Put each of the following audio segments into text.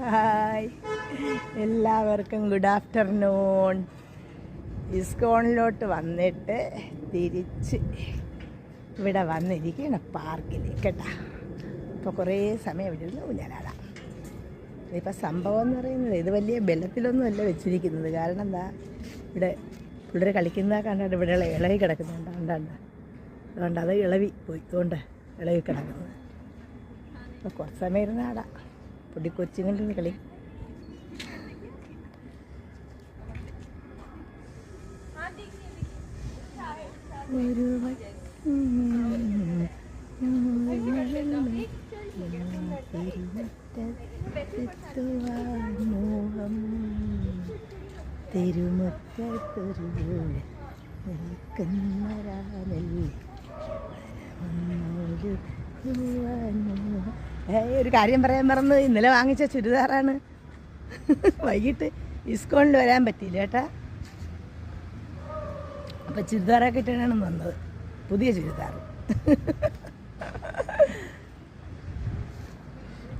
Hi. എല്ലാവർക്കും good afternoon ഇസ്കോണിലോട്ട് വന്നിട്ട് തിരിച്ച് ഇവിടെ വന്നിരിക്കുകയാണ് പാർക്കിൽ കേട്ടാ. ഇപ്പോൾ കുറേ സമയം ഇവിടെ ഇരുന്ന്. ഊഞ്ഞാലാടാം. ഇതിപ്പോൾ സംഭവം എന്ന് പറയുന്നത് ഇത് വലിയ ബലത്തിലൊന്നും അല്ല വെച്ചിരിക്കുന്നത്. കാരണം എന്താ? ഇവിടെ പിള്ളേർ കളിക്കുന്ന കണ്ടാണ്ട് ഇവിടെ ഇള- ഇളകി കിടക്കുന്നുണ്ട് കണ്ടാണ്ട് അതുകൊണ്ട് അത് ഇളവി പോയി. അതുകൊണ്ട് ഇളകി കിടക്കുന്നത് അപ്പോൾ കുറച്ച് സമയം ഇരുന്ന് ആടാം പൊടി കൊച്ചുങ്ങളുടെ കളി. ഒരു തിരുമുറ്റത്തൊരു ഒരു കാര്യം പറയാൻ മറന്നു ഇന്നലെ വാങ്ങിച്ച ചുരിദാറാണ്. വൈകിട്ട് ഇസ്കോണിൽ വരാൻ പറ്റിയില്ല കേട്ടാ. അപ്പം ചുരിദാറൊക്കെ ഇട്ടാണ് വന്നത്. പുതിയ ചുരിദാർ.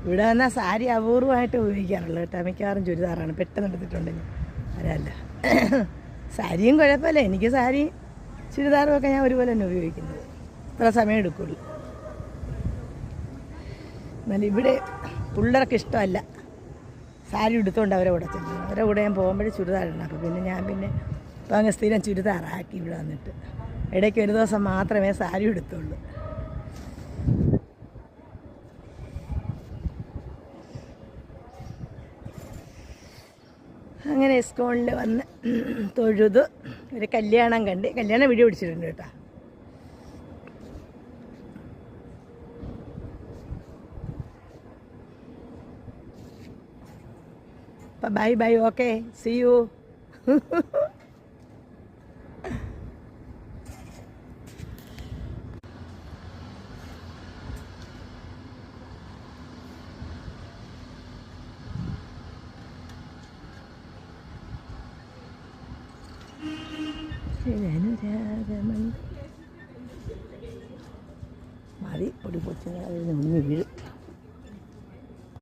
ഇവിടെ വന്നാൽ സാരി അപൂർവമായിട്ട് ഉപയോഗിക്കാറുള്ളൂ കേട്ടോ. മിക്കവാറും ചുരിദാറാണ്. പെട്ടെന്ന് എടുത്തിട്ടുണ്ടെങ്കിൽ. വരാല്ല സാരിയും കുഴപ്പമില്ല. എനിക്ക് സാരി ചുരിദാറും ഒക്കെ ഞാൻ ഒരുപോലെ തന്നെ ഉപയോഗിക്കുന്നത്. ഇത്ര സമയം എടുക്കുള്ളൂ. എന്നാൽ ഇവിടെ പിള്ളേർക്ക് ഇഷ്ടമല്ല. സാരി എടുത്തുകൊണ്ട് അവരെ കൂടെ ചെല്ലും അവരെ കൂടെ ഞാൻ പോകുമ്പോഴേ ചുരിദാറിടണം അപ്പോൾ പിന്നെ ഞാൻ പിന്നെ ഇപ്പം അങ്ങ് സ്ഥിരം ചുരിദാറാക്കി ഇവിടെ വന്നിട്ട്. ഇടയ്ക്ക് ഒരു ദിവസം മാത്രമേ സാരി എടുത്തുള്ളൂ അങ്ങനെ സ്കൂളിൽ വന്ന് തൊഴുത്. ഒരു കല്യാണം കണ്ട്. കല്യാണം വീഡിയോ പിടിച്ചിട്ടുണ്ട് കേട്ടോ. അപ്പം bye bye okay see you മതി പൊടി അതിൽ നിന്ന് വീഴും.